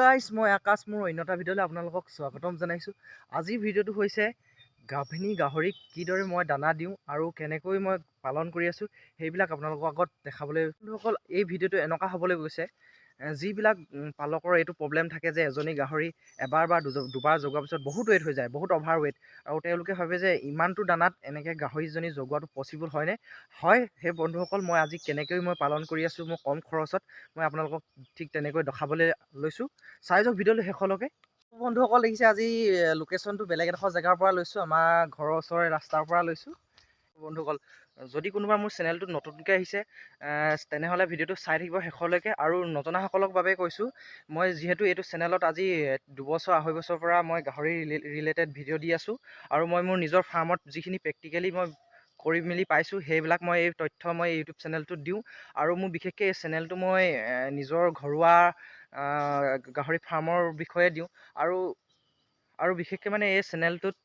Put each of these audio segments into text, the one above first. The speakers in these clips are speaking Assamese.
গাইছ মই আকাশ মোৰ অন্য এটা ভিডিঅ'লৈ আপোনালোকক স্বাগতম জনাইছোঁ। আজিৰ ভিডিঅ'টো হৈছে গাভিনী গাহৰিক কিদৰে মই দানা দিওঁ আৰু কেনেকৈ মই পালন কৰি আছোঁ সেইবিলাক আপোনালোকৰ আগত দেখাবলৈ বন্ধুসকল এই ভিডিঅ'টো এনেকুৱা হ'বলৈ গৈছে যিবিলাক পালকৰ এইটো প্ৰব্লেম থাকে যে এজনী গাহৰি এবাৰ বা দুবাৰ জগোৱাৰ পিছত বহুত ৱেইট হৈ যায় বহুত অভাৰ ৱেইট আৰু তেওঁলোকে ভাবে যে ইমানটো দানাত এনেকৈ গাহৰিজনী জগোৱাটো পচিবল হয়নে? হয় সেই বন্ধুসকল মই আজি কেনেকৈ মই পালন কৰি আছোঁ মই কম খৰচত মই আপোনালোকক ঠিক তেনেকৈ দেখাবলৈ লৈছোঁ। চাই যাওক ভিডিঅ'টো শেষলৈকে। বন্ধুসকল দেখিছে আজি লোকেশ্যনটো বেলেগ এডোখৰ জেগাৰ পৰা লৈছোঁ আমাৰ ঘৰৰ ওচৰৰে ৰাস্তাৰ পৰা লৈছোঁ। বন্ধুসকল যদি কোনোবা মোৰ চেনেলটোত নতুনকৈ আহিছে আহ, তেনেহ'লে ভিডিঅ'টো চাই থাকিব শেষলৈকে। আৰু নজনাসকলৰ বাবে কৈছোঁ মই যিহেতু এইটো চেনেলত আজি দুবছৰ আঢ়ৈ বছৰৰ পৰা মই গাহৰি ৰিলেটেড ভিডিঅ' দি আছোঁ। আৰু মই মোৰ নিজৰ ফাৰ্মত যিখিনি প্ৰেক্টিকেলি মই কৰি মেলি পাইছোঁ সেইবিলাক মই এই তথ্য মই ইউটিউব চেনেলটোত দিওঁ। আৰু মোৰ বিশেষকৈ এই চেনেলটো মই নিজৰ ঘৰুৱা গাহৰি ফাৰ্মৰ বিষয়ে দিওঁ। আৰু আৰু বিশেষকৈ মানে এই চেনেলটোত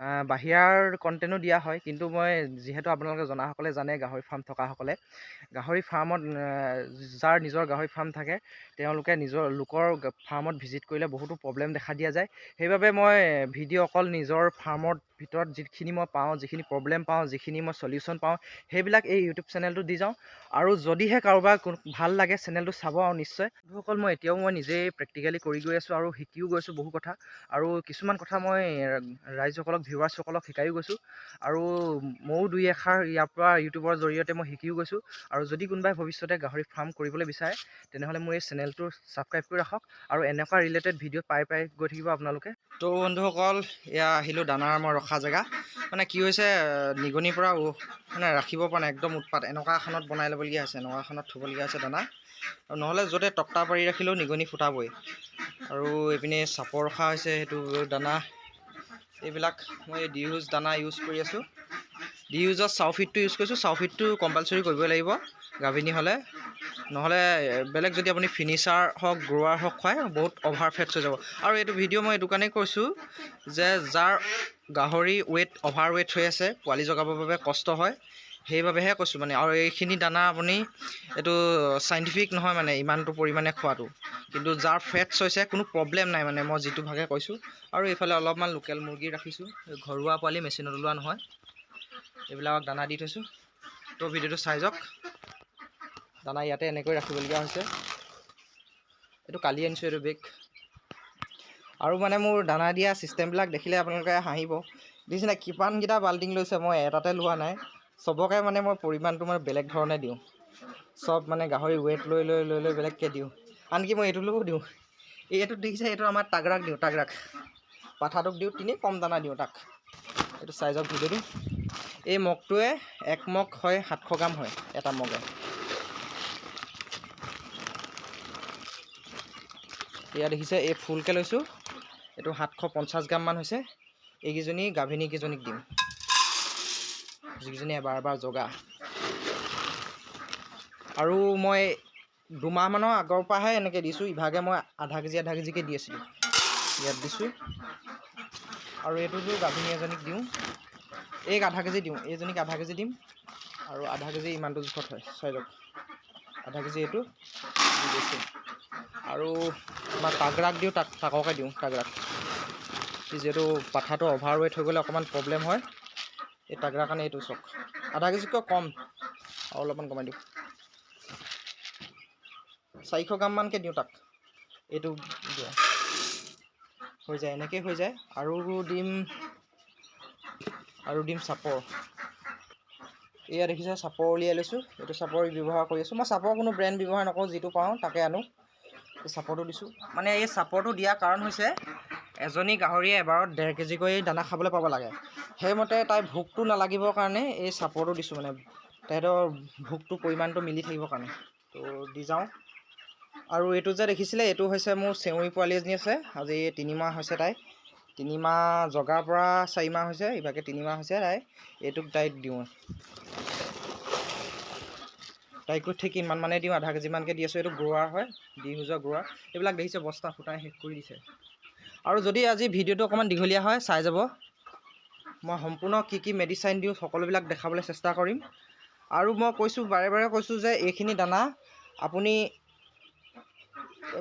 বাহিৰাৰ কণ্টেণ্টো দিয়া হয় কিন্তু মই যিহেতু আপোনালোকে জনাসকলে জানে গাহৰি ফাৰ্ম থকাসকলে গাহৰি ফাৰ্মত যাৰ নিজৰ গাহৰি ফাৰ্ম থাকে তেওঁলোকে নিজৰ লোকৰ ফাৰ্মত ভিজিট কৰিলে বহুতো প্ৰব্লেম দেখা দিয়া যায়। সেইবাবে মই ভিডিঅ' অকল নিজৰ ফাৰ্মত ভিতৰত যিখিনি মই পাওঁ যিখিনি প্ৰব্লেম পাওঁ যিখিনি মই চলিউশ্যন পাওঁ সেইবিলাক এই ইউটিউব চেনেলটোত দি যাওঁ। আৰু যদিহে কাৰোবাৰ ভাল লাগে চেনেলটো চাব আৰু নিশ্চয়। বন্ধুসকল মই এতিয়াও মই নিজেই প্ৰেক্টিকেলি কৰি গৈ আছোঁ আৰু শিকিও গৈছোঁ বহু কথা। আৰু কিছুমান কথা মই ৰাইজসকলক ভিউৱাৰ্ছসকলক শিকাইও গৈছোঁ। আৰু ময়ো দুই এষাৰ ইয়াৰ পৰা ইউটিউবৰ জৰিয়তে মই শিকিও গৈছোঁ। আৰু যদি কোনোবাই ভৱিষ্যতে গাহৰি ফাৰ্ম কৰিবলৈ বিচাৰে তেনেহ'লে মোৰ এই চেনেলটো ছাবস্ক্ৰাইব কৰি ৰাখক। আৰু এনেকুৱা ৰিলেটেড ভিডিঅ' পাই পাই গৈ থাকিব আপোনালোকে। তো বন্ধুসকল এয়া আহিলোঁ দানাৰ মই ৰখা জেগা। মানে কি হৈছে নিগনিৰ পৰা মানে ৰাখিব পৰা নাই একদম উৎপাত। এনেকুৱা এখনত বনাই ল'বলগীয়া হৈছে এনেকুৱা এখনত থ'বলগীয়া হৈছে দানা। আৰু নহ'লে য'তে তক্তা পাৰি ৰাখিলেও নিগনি ফুটাবই। আৰু এইপিনে চাপৰ ৰখা হৈছে সেইটো দানা। এইবিলাক মই ডি ইউজ দানা ইউজ কৰি আছোঁ। ডি ইউজত চাউফিটটো ইউজ কৰিছোঁ। চাউফিটটো কম্পালচৰি কৰিবই লাগিব। গাভিনী হ'লে। নহ'লে বেলেগ যদি আপুনি ফিনিচাৰ হওক গ্ৰোৱাৰ হওক খুৱাই বহুত অভাৰ ফেটছ হৈ যাব। আৰু এইটো ভিডিঅ' মই এইটো কাৰণেই কৈছোঁ যে যাৰ গাহৰি ৱেইট অভাৰ ৱেইট হৈ আছে পোৱালি জগাবৰ বাবে কষ্ট হয় সেইবাবেহে কৈছোঁ মানে। আৰু এইখিনি দানা আপুনি এইটো চাইণ্টিফিক নহয় মানে ইমানটো পৰিমাণে খোৱাটো। কিন্তু যাৰ ফেটছ হৈছে কোনো প্ৰব্লেম নাই মানে মই যিটো ভাগে কৈছোঁ। আৰু এইফালে অলপমান লোকেল মুৰ্গী ৰাখিছোঁ ঘৰুৱা পোৱালি মেচিনত ওলোৱা নহয়। এইবিলাকক দানা দি থৈছোঁ। তো ভিডিঅ'টো চাই যাওক। দানা ইয়াতে এনেকৈ ৰাখিবলগীয়া হৈছে। এইটো কালি আনিছোঁ এইটো বেগ। আৰু মানে মোৰ দানা দিয়া ছিষ্টেমবিলাক দেখিলে আপোনালোকে হাঁহিব। দেখিছেনে কিমানকেইটা বাল্টিং লৈছে মই এটাতে লোৱা নাই। চবকে মানে মই পৰিমাণটো মই বেলেগ ধৰণে দিওঁ। চব মানে গাহৰি ৱেইট লৈ লৈ লৈ লৈ বেলেগকৈ দিওঁ। আনকি মই এইটোলৈও দিওঁ। এইটো দেখিছে এইটো আমাৰ তাগৰাক দিওঁ তাগৰাক পাঠাটোক দিওঁ তিনি কম দানা দিওঁ তাক। এইটো চাই যাওক ভিডিঅ'টো। এই মগটোৱে এক মগ হয় সাতশ গ্ৰাম হয় এটা মগে। এয়া দেখিছে এই ফুলকৈ লৈছোঁ। এইটো সাতশ পঞ্চাছ গ্ৰামমান হৈছে। এইকেইজনী গাভিনী কেইজনীক দিম। যিকেইজনী এবাৰ এবাৰ জগা। আৰু মই দুমাহমানৰ আগৰ পৰাহে এনেকৈ দিছোঁ। ইভাগে মই আধা কেজি আধা কেজিকৈ দি আছিলোঁ। ইয়াত দিছোঁ। আৰু এইটোতো গাভিনী এজনীক দিওঁ। এইক আধা কেজি দিওঁ। এইজনীক আধা কেজি দিম। আৰু আধা কেজি ইমানটো জোখত হয়। চাই যাওক আধা কেজি এইটো দি দিছোঁ। আৰু আমাৰ তাগৰাক দিওঁ তাক তাককে দিওঁ তাগৰাক। সি যিহেতু পাঠাটো অভাৰ ৱেইট হৈ গ'লে অকণমান প্ৰব্লেম হয়। এই তাগৰা কাৰণে এইটো চাওক আধা কেজিতকৈ কম? আৰু অলপমান কমাই দিওঁ। চাৰিশ গ্ৰামমানকৈ দিওঁ তাক। এইটো হৈ যায় এনেকৈ হৈ যায়। আৰু দিম আৰু দিম চাপৰ। এয়া দেখিছে চাপৰ উলিয়াই লৈছোঁ। এইটো চাপৰ ব্যৱহাৰ কৰি আছোঁ। মই চাপৰ কোনো ব্ৰেণ্ড ব্যৱহাৰ নকৰোঁ যিটো পাওঁ তাকে আনো। চাপৰটো দিছোঁ। মানে এই চাপৰটো দিয়াৰ কাৰণ হৈছে এজনী গাহৰিয়ে এবাৰত ডেৰ কেজিকৈ দানা খাবলৈ পাব লাগে। সেইমতে তাই ভোকটো নালাগিবৰ কাৰণে এই চাপৰটো দিছোঁ মানে। তেহেঁতৰ ভোকটো পৰিমাণটো মিলি থাকিবৰ কাৰণে। তো দি যাওঁ। আৰু এইটো যে দেখিছিলে এইটো হৈছে মোৰ চেউৰী পোৱালি এজনী আছে। আজি তিনিমাহ হৈছে তাই তিনিমাহ জগাৰ পৰা চাৰিমাহ হৈছে ইভাগে তিনিমাহ হৈছে তাই এইটোক তাইক দিওঁ। তাইকো ঠিক ইমান মানে দিওঁ আধা কেজিমানকৈ দি আছোঁ এইটো গ্ৰোৱাৰ হয় দি গ্ৰোৱাৰ এইবিলাক দেখিছে বস্তা ফুটাই শেষ কৰি দিছে। আৰু যদি আজি ভিডিঅ'টো অকণমান দীঘলীয়া হয় চাই যাব। মই সম্পূৰ্ণ কি কি মেডিচাইন দিওঁ সকলোবিলাক দেখাবলৈ চেষ্টা কৰিম। আৰু মই কৈছোঁ বাৰে বাৰে কৈছোঁ যে এইখিনি দানা আপুনি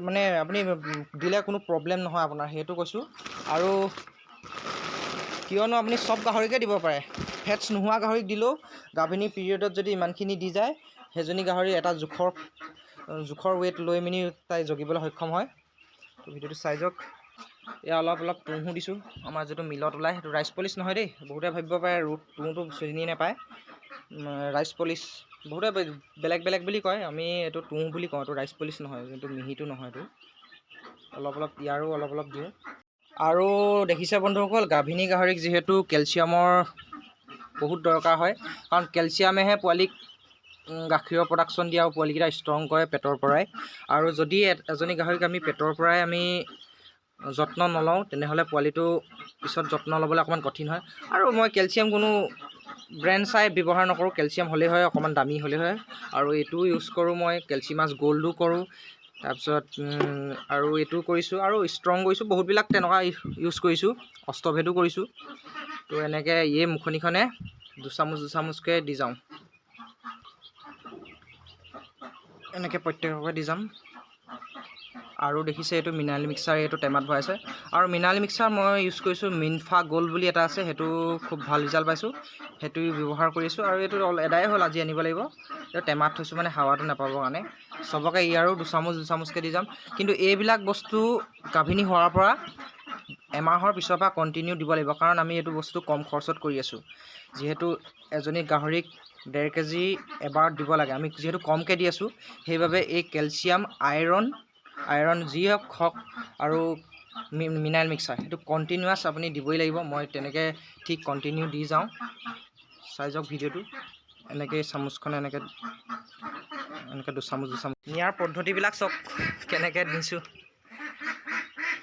মানে আপুনি দিলে কোনো প্ৰব্লেম নহয় আপোনাৰ সেইটো কৈছোঁ। আৰু কিয়নো আপুনি চব গাহৰিকে দিব পাৰে। ফেটছ নোহোৱা গাহৰিক দিলেও গাভিনী পিৰিয়ডত যদি ইমানখিনি দি যায় সেইজনী গাহৰি এটা জোখৰ জোখৰ ৱেইট লৈ মেলি তাই জগিবলৈ সক্ষম হয়। তো ভিডিঅ'টো চাই যাওক। এয়া অলপ অলপ তুঁহো দিছোঁ। আমাৰ যিটো মিলত ওলায় সেইটো ৰাইচ পলিচ নহয় দেই। বহুতে ভাবিব পাৰে ৰুট তুঁহটো চিনি নাপায়। ৰাইচ পলিচ বহুতে বেলেগ বেলেগ বুলি কয়। আমি এইটো তুঁহ বুলি কওঁ। এইটো ৰাইচ পলিচ নহয় যোনটো মিহিটো নহয় এইটো। অলপ অলপ ইয়াৰো অলপ অলপ দিওঁ। আৰু দেখিছে বন্ধুসকল গাভিনী গাহৰিক যিহেতু কেলছিয়ামৰ বহুত দৰকাৰ হয়। কাৰণ কেলছিয়ামেহে পোৱালিক গাখীৰৰ প্ৰডাকশ্যন দিয়ে আৰু পোৱালিকেইটা ষ্ট্ৰং কৰে পেটৰ পৰাই। আৰু যদি এজনী গাহৰিক আমি পেটৰ পৰাই আমি যত্ন নলওঁ তেনেহ'লে পোৱালিটো পিছত যত্ন ল'বলৈ অকণমান কঠিন হয়। আৰু মই কেলছিয়াম কোনো ব্ৰেণ্ড চাই ব্যৱহাৰ নকৰোঁ কেলছিয়াম হ'লেই হয় অকণমান দামী হ'লেই হয়। আৰু এইটোও ইউজ কৰোঁ মই কেলছিমাছ গ'ল্ডো কৰোঁ তাৰপিছত আৰু এইটো কৰিছোঁ আৰু ষ্ট্ৰং কৰিছোঁ বহুতবিলাক তেনেকুৱা ইউজ কৰিছোঁ অষ্টভেদো কৰিছোঁ। তো এনেকৈ এই মুখনিখনে দুচামুচ দুচামুচকৈ দি যাওঁ। এনেকৈ প্ৰত্যেককে দি যাম। আৰু দেখিছে এইটো মিনাৰেল মিক্সাৰ এইটো টেমাত ভৰাইছে। আৰু মিনাৰেল মিক্সাৰ মই ইউজ কৰিছোঁ মিনফা গ'ল্ড বুলি এটা আছে সেইটো খুব ভাল ৰিজাল্ট পাইছোঁ। সেইটো ব্যৱহাৰ কৰিছোঁ আৰু এইটো এদায়ে হ'ল আজি আনিব লাগিব। এইটো টেমাত থৈছোঁ মানে হাৱাটো নাপাবৰ কাৰণে। চবকে ইয়াৰো দুচামুচ দুচামুচকৈ দি যাম। কিন্তু এইবিলাক বস্তু গাভিনী হোৱাৰ পৰা এমাহৰ পিছৰ পৰা কণ্টিনিউ দিব লাগিব। কাৰণ আমি এইটো বস্তু কম খৰচত কৰি আছোঁ। যিহেতু এজনী গাহৰিক ডেৰ কেজি এবাৰত দিব লাগে। আমি যিহেতু কমকৈ দি আছোঁ সেইবাবে এই কেলছিয়াম আইৰণ আইৰণ যি হওক হওক আৰু মিনাৰেল মিক্সাৰ সেইটো কণ্টিনিউৱাছ আপুনি দিবই লাগিব। মই তেনেকৈ ঠিক কণ্টিনিউ দি যাওঁ। চাই যাওক ভিডিঅ'টো। এনেকৈ চামুচখনে এনেকৈ এনেকৈ দুচামুচ দুচামুচ। নিয়াৰ পদ্ধতিবিলাক চাওক কেনেকৈ দিছোঁ।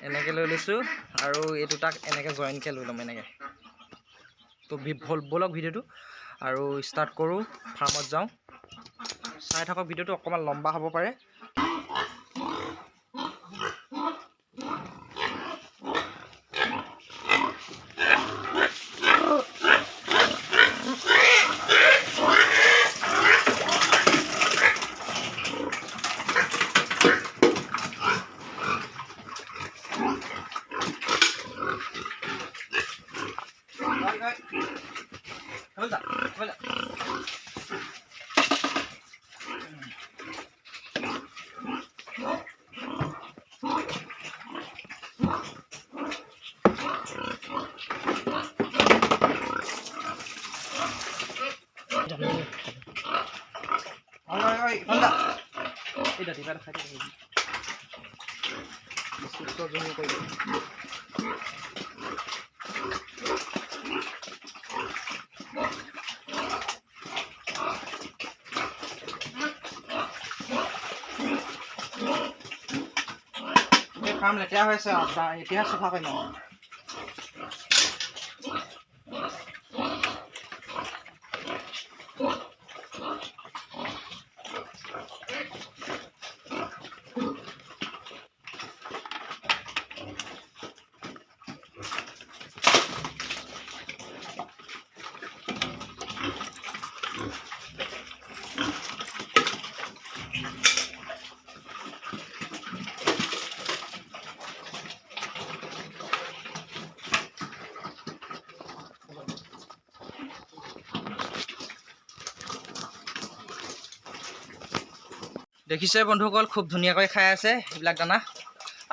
এনেকৈ লৈ লৈছোঁ আৰু এইটো তাক এনেকৈ জইনকৈ লৈ ল'ম এনেকৈ। তো ব'লক ভিডিঅ'টো। আৰু ষ্টাৰ্ট কৰোঁ ফাৰ্মত যাওঁ। চাই থাকক ভিডিঅ'টো অকণমান লম্বা হ'ব পাৰে। থাকে কাম লেতেৰা হৈছে এতিয়া চফা কৰিম দেখিছে বন্ধুসকল খুব ধুনীয়াকৈ খাই আছে এইবিলাক দানা।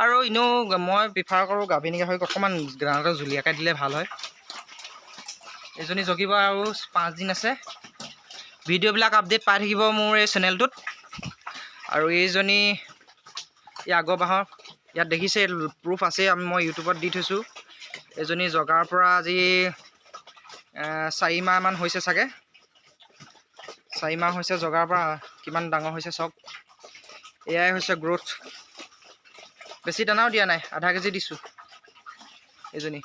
আৰু এনেও মই প্ৰিফাৰ কৰোঁ গাভিনী গাহৰিক অকণমান দানাটো জুলীয়াকৈ দিলে ভাল হয়। এজনী জগিব আৰু পাঁচদিন আছে। ভিডিঅ'বিলাক আপডেট পাই থাকিব মোৰ এই চেনেলটোত। আৰু এইজনী এই আগৰ বাঁহৰ ইয়াত দেখিছে প্ৰুফ আছে আমি মই ইউটিউবত দি থৈছোঁ। এজনী জগাৰ পৰা আজি এহ, চাৰি মাহমান হৈছে চাগে। চাৰি মাহ হৈছে জগাৰ পৰা কিমান ডাঙৰ হৈছে চাওক। এয়াই হৈছে গ্ৰ'থ বেছি দানাও দিয়া নাই আধা কেজি দিছোঁ। এজনী।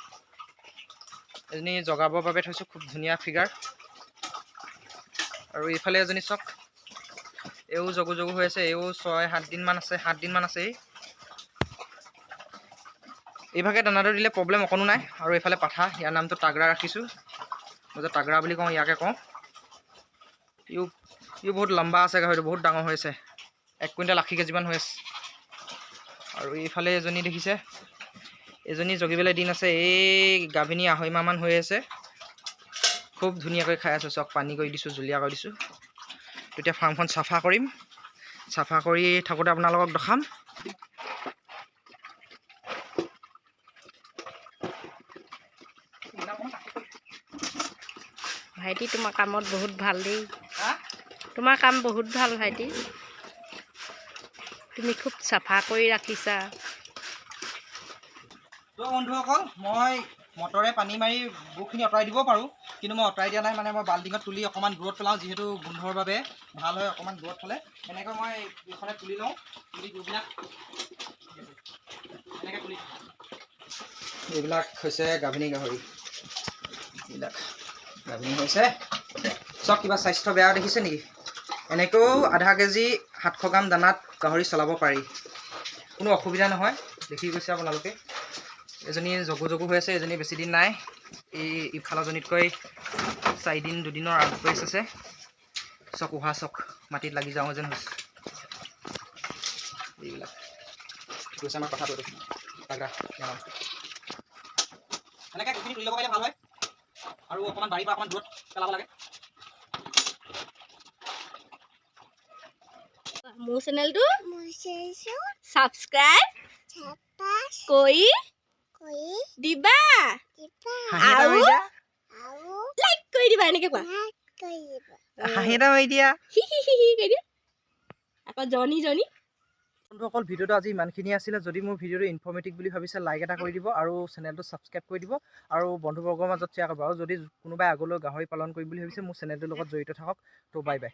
এজনী জগাবৰ বাবে থৈছোঁ খুব ধুনীয়া ফিগাৰ আৰু এইফালে এজনী চাওক এও জগু জগু হৈ আছে এও ছয় সাতদিনমান আছে সাতদিনমান আছে এই এইভাগে দানাটো দিলে প্ৰব্লেম অকণো নাই। আৰু এইফালে পাঠা ইয়াৰ নামটো তাগৰা ৰাখিছোঁ। মই যে তাগৰা বুলি কওঁ ইয়াকে কওঁ। ইও ইও বহুত লম্বা আছে গাহৰিটো বহুত ডাঙৰ হৈ আছে। এক কুইণ্টেল আশী কেজিমান হৈ আছে। আৰু এইফালে এজনী দেখিছে এজনী জগিবলৈ দিন আছে এই গাভিনী আঢ়ৈ মাহমান হৈ আছে। খুব ধুনীয়াকৈ খাই আছোঁ চক পানী কৰি দিছোঁ জুলীয়া কৰি দিছোঁ। তেতিয়া ফাৰ্মখন চাফা কৰিম। চাফা কৰি থাকোঁতে আপোনালোকক দেখাম। ভাইটি তোমাৰ কামত বহুত ভাল দেই। তোমাৰ কাম বহুত ভাল ভাইটি। তুমি খুব চাফা কৰি ৰাখিছা। তো বন্ধুসকল, মই মটৰে পানী মাৰি বুখিনি আঁতৰাই দিব পাৰোঁ, কিন্তু মই আঁতৰাই দিয়া নাই মানে মই বাল্টিঙত তুলি অকণমান দূৰত পেলাওঁ, যিহেতু গোন্ধৰ বাবে ভালো হয় অকণমান দূৰত থ'লে। এনেকৈ মই এইখনে তুলি লওঁ, তুলি গুবিলাক এইবিলাক হৈছে গাভিনী গাহৰি। এইবিলাক গাভিনী হৈছে। চব কিবা স্বাস্থ্য বেয়া দেখিছে নেকি? এনেকৈও আধা কেজি সাতশ গ্ৰাম দানাত গাহৰি চলাব পাৰি। কোনো অসুবিধা নহয় দেখি গৈছে আপোনালোকে। এজনী জগু জগু হৈ আছে এজনী বেছি দিন নাই। এই ইফালৰজনীতকৈ চাৰিদিন দুদিনৰ আগপেচ আছে। চক উহা চক মাটিত লাগি যাওঁ যেন হৈছে। এইবিলাক। গৈছে আমাৰ কথাটো জনাম এনেকৈ গোখিনি তুলি ল'ব পাৰিলে ভাল হয়। আৰু অকণমান বাৰীৰ পৰা অকণমান দূৰত পেলাব লাগে। মোৰ চেনেলটো ছাবস্ক্ৰাইব কৰি দিবা। হাঁহি এটা মাৰি দিয়া লাইক কৰি দিবা এনেকৈ কোৱা। হাঁহি এটা মাৰি দিয়া আকৌ জনী জনী। বন্ধুসকল ভিডিঅ'টো আজি ইমানখিনি আছিলে। যদি মোৰ ভিডিঅ'টো ইনফৰ্মেটিভ বুলি ভাবিছে লাইক এটা কৰি দিব আৰু চেনেলটো ছাবস্ক্ৰাইব কৰি দিব। আৰু বন্ধুবৰ্গৰ মাজত শ্বেয়াৰ কৰিব। আৰু যদি কোনোবাই আগলৈ গাহৰি পালন কৰিম বুলি ভাবিছে মোৰ চেনেলটোৰ লগত জড়িত থাকক। ত' বাই বাই